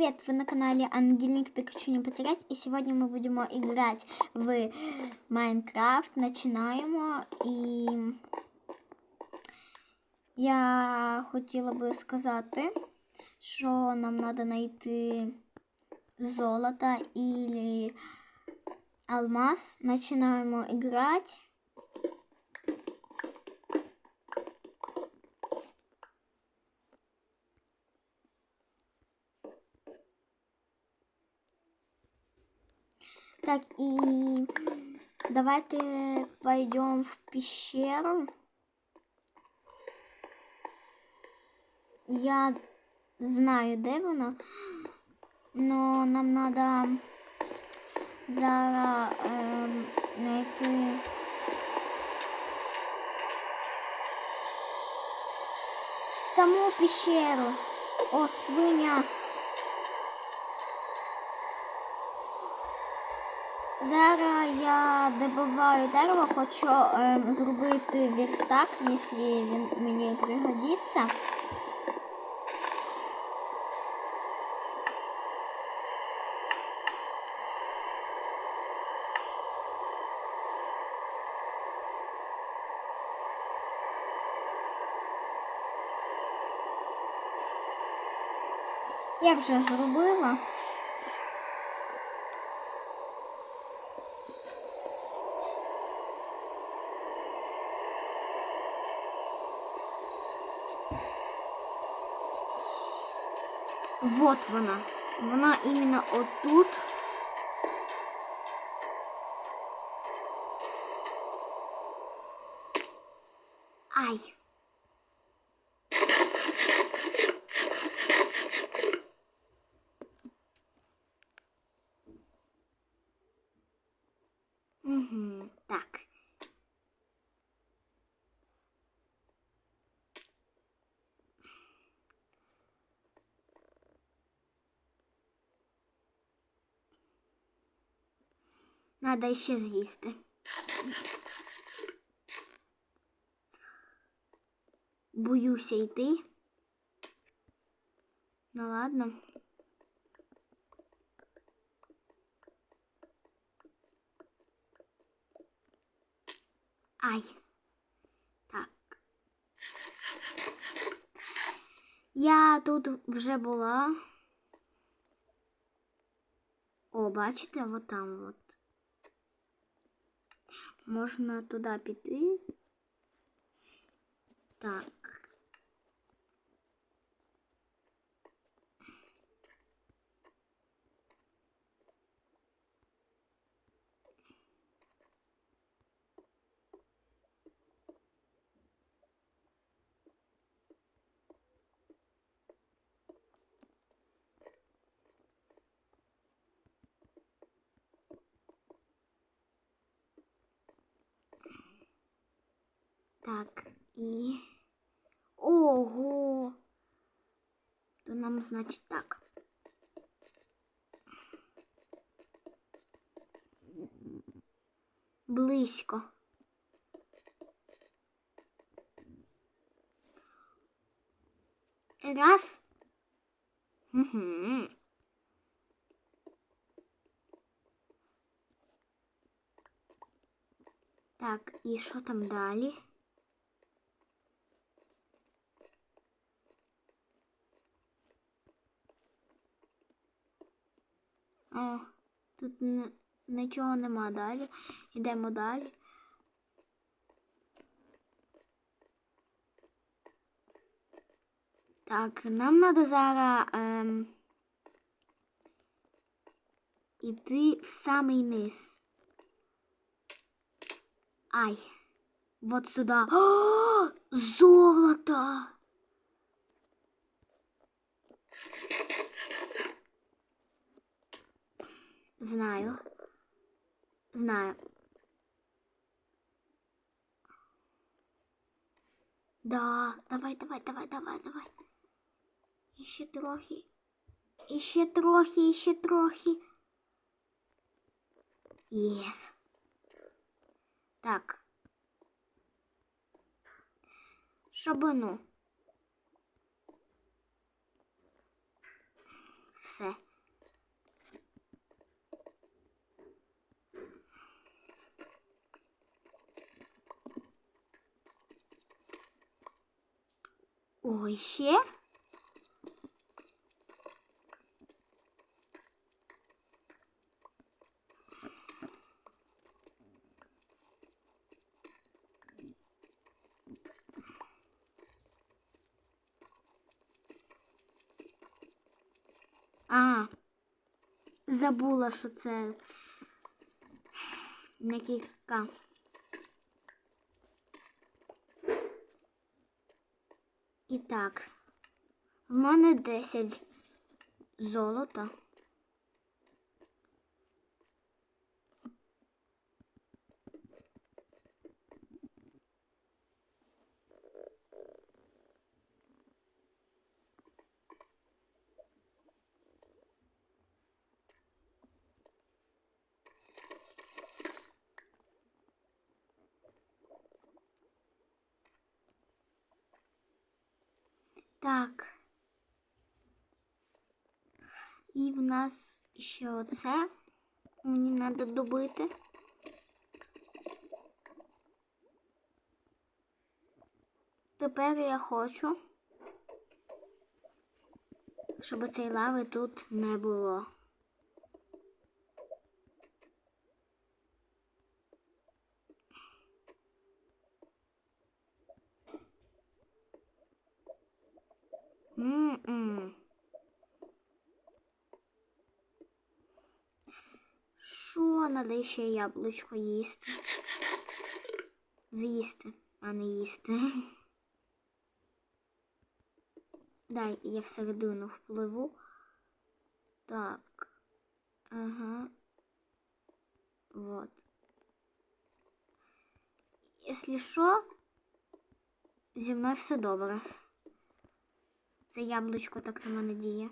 привет! Вы на канале Ангельник Пикачу не потерять. И сегодня мы будем играть в Майнкрафт. Начинаємо. І я хотіла би сказати, що нам треба знайти золото или алмаз. Начинаємо играть. Так, и давайте пойдем в пещеру. Я знаю, де вона, но нам надо зараз ем, знайти саму пещеру. О, свиня. Зараз я добиваю дерево, хочу ем, зробити верстак, якщо він мені пригодиться. Я вже зробила. Вот вона. Вона іменно отут. Ай. Надо ще з'їсти. Боюся йти. Ну ладно. Ай. Так. Я тут вже була. О, бачите, от там от. Можна туди піти. Так. Так, і. Ого! То нам, значить, так. Близько. Раз. Угу. Так, і що там далі? О, тут нічого нема далі. Йдемо далі. Так, нам треба зараз ем, іти в самий низ. Ай, вот сюда. О, золото! Знаю. Знаю. Да, давай, давай, давай, давай, давай. Іще трохи. Іще трохи, іще трохи. Єс. Так. Щоб ну. все. Ой, ще? А, забула, що це не кілька. І так, в мене 10 золота. Так. І в нас ще оце. Мені треба добити. Тепер я хочу, щоб цієї лави тут не було. Що надо ще яблучко їсти? З'їсти, а не їсти. Дай я всередину впливу. Так. Ага. Вот. Якщо що, зі мною все добре. Це яблучко так на мене діє.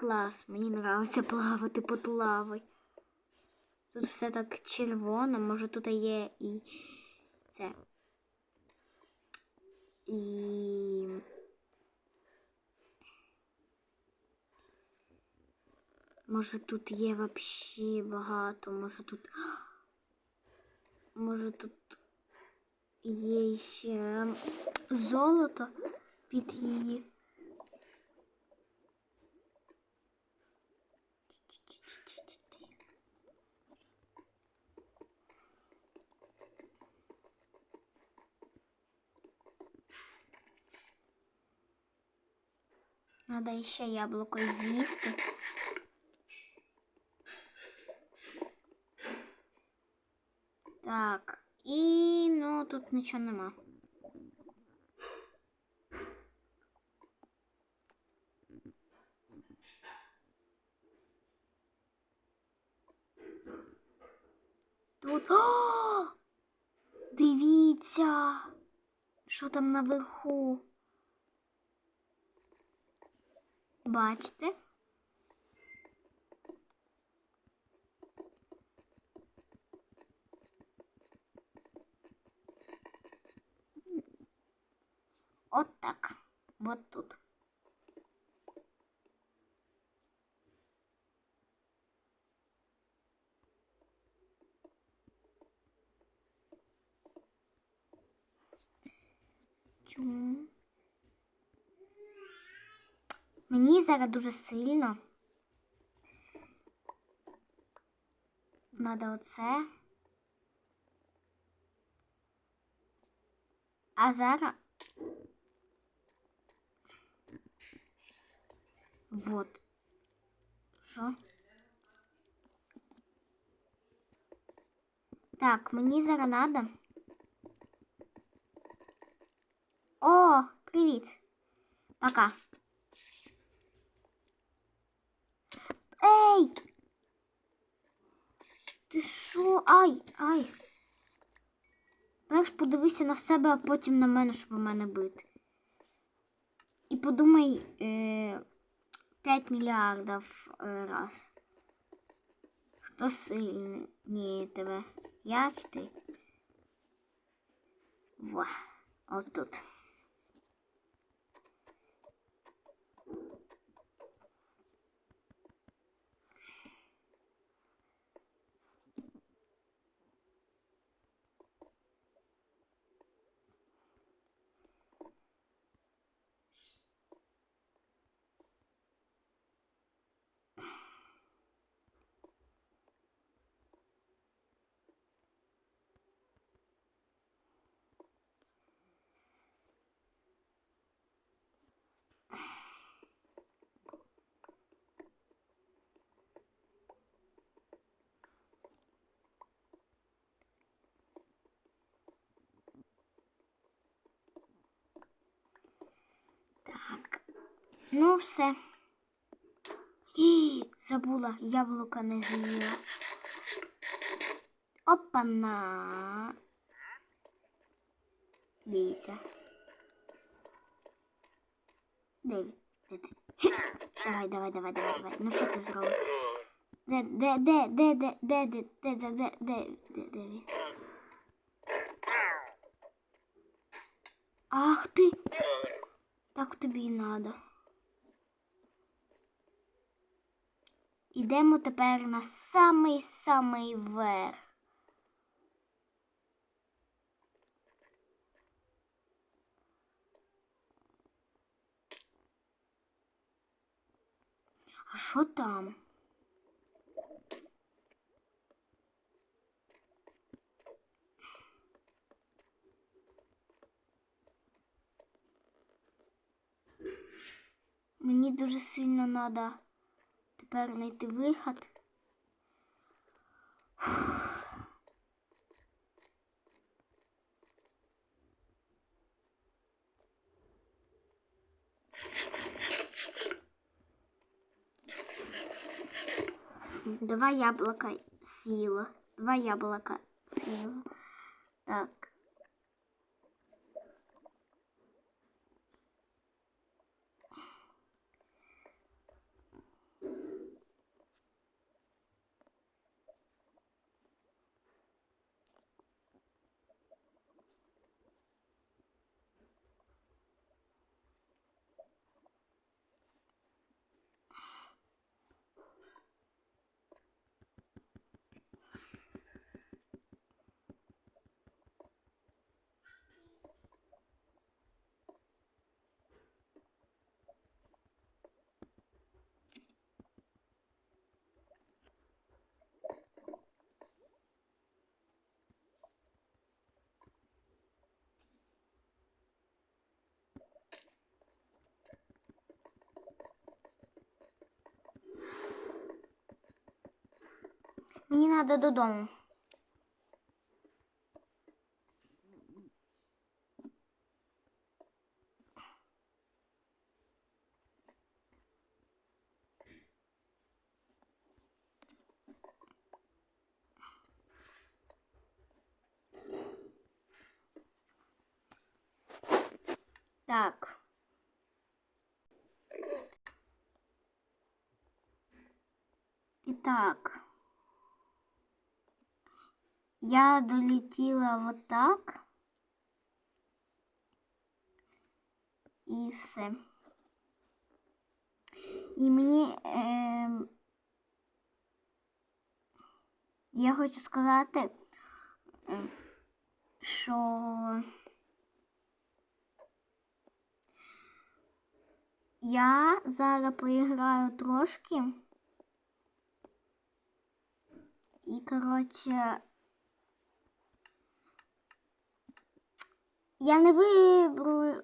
Клас, мені нравиться плавати під лавою. Тут все так червоно, може тут є і це. І. Може тут є вообще багато, може тут. Може тут є ще золото під її. Надо ще яблуко з'їсти. Так, і ну тут нічого нема. Тут. О! Дивіться, що там наверху. Бачите? От так. Вот тут. Зараз дуже сильно. Надо оце. А зараз. Вот. Що? Так, мені зараз надо. О, привіт. Пока. Ей! Ти що? Ай, ай. Перш подивися на себе, а потім на мене, щоб мене бити. І подумай е, 5 мільярдів е, раз. Хто сильний тебе? Я чи ти? Во, отут. Ну, все. І, забула, яблука не з'їла. Опана. Дивіться. Де він? Де? Давай, давай, давай, давай, давай. Ну що ти зробив? Де, де, де, де, де, де, де, де, де, де, де, де, де він? Ах ти! Так тобі і надо. Ідемо тепер на самий-самий верх. А що там? Мені дуже сильно треба тепер знайти виход. Два яблока съела. Два яблока съела. Так. Мені треба додому. Так. Итак. Я долетіла вот так. І все. І мені е, я хочу сказати, е, що я зараз поіграю трошки. І, коротше, я не вибру,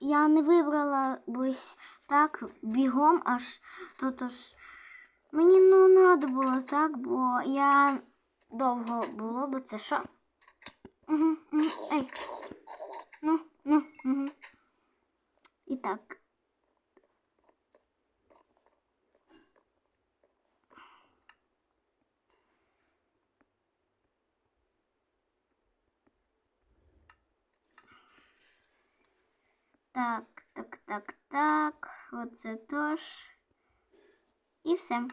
я не вибрала бись так бігом аж тут аж. Мені ну треба було так, бо я довго було, бо це що? Угу, угу, ей. Ну, ну, угу. І так. Так, так, так, так. Оце тож. І все.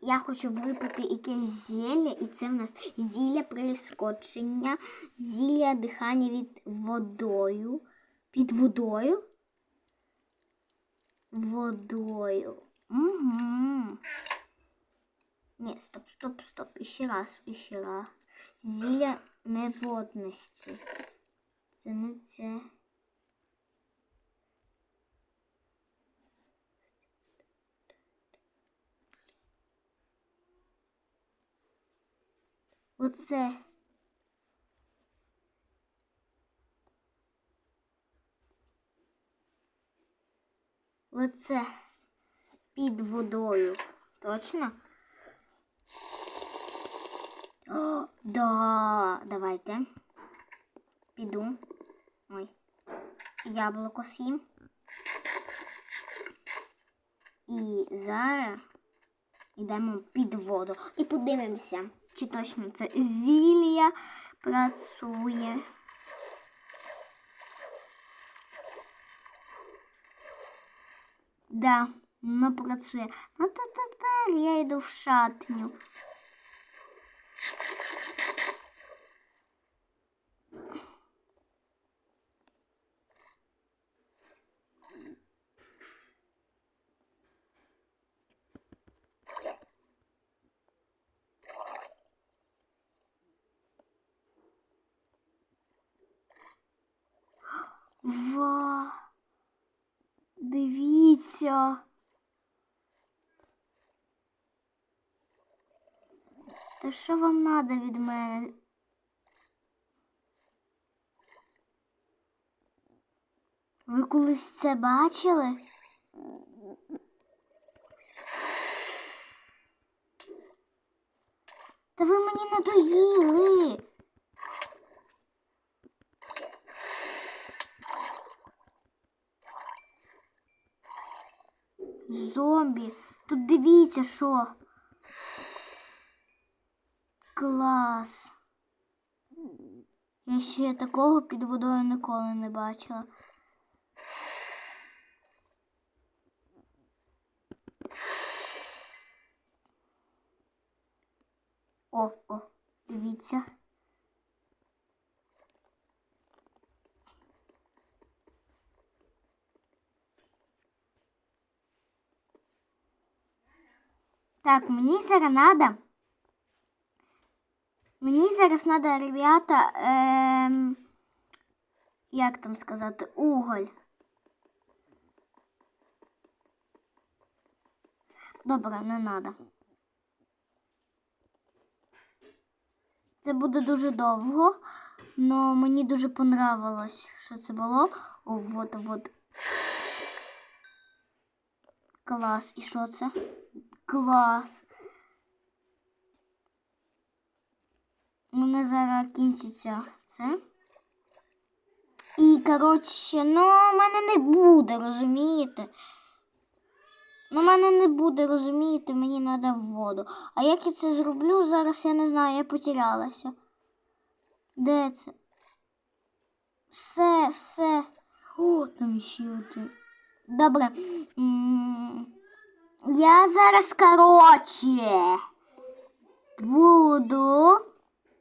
Я хочу випити якесь зілля, і це в нас зілля прискочення, зілля дихання від водою. Під водою. Водою. Угу. Ні, стоп, стоп, стоп. Іще раз, іще раз. Зілля неводності. Це не це. Оце. Оце під водою. Точно? О, да, давайте. Піду. Ой. яблуко з'їм. І зараз йдемо під воду і подивимося, чи точно це зілля працює. Да, воно працює. Ну то тепер я йду в шатню. Ва. Дивіться. Та що вам надо від мене? Ви колись це бачили? Та ви мені надоїли. Зомбі. Тут дивіться, що. Клас. Я ще такого під водою ніколи не бачила. О, о, дивіться. Так, мені зараз надо. Мені зараз надо, ребята, ем, як там сказати, уголь. Добре, не надо. Це буде дуже довго, але мені дуже понравилось, що це було. О, вот, вот. Клас. І що це? Клас. У мене зараз кінчиться це. І, коротше, ну, в мене не буде, розумієте? Ну, в мене не буде, розумієте, мені треба в воду. А як я це зроблю, зараз я не знаю, я потерялася. Де це? Все, все. О, там ще один. Добре. Я зараз, коротше, буду.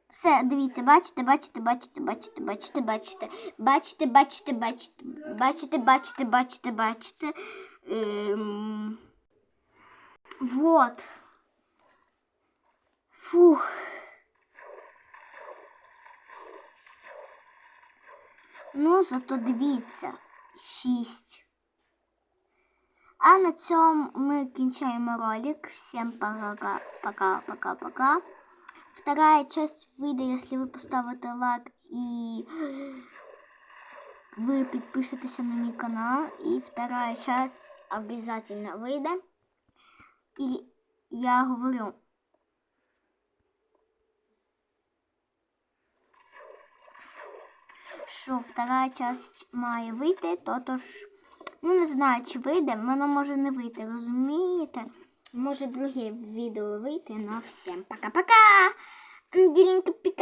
Все, дивіться, бачите, бачите, бачите, бачите, бачите, бачите, бачите, бачите, бачите, бачите, бачите, бачите, бачите. Ем... Вот. Фух. Ну, зато дивіться. Шість. А на цьому ми кінчаємо ролик. Всем пока, пока, пока, пока. Вторая часть выйдет, если вы поставите лайк и вы подпишетесь на мой канал. И вторая часть обязательно выйдет. И я говорю, що вторая часть має вийти, то тож, ну не знаю, чи вийде, воно може не вийти, розумієте? Може друге відео вийти, но всім пока-пока! Ангелінка Піка.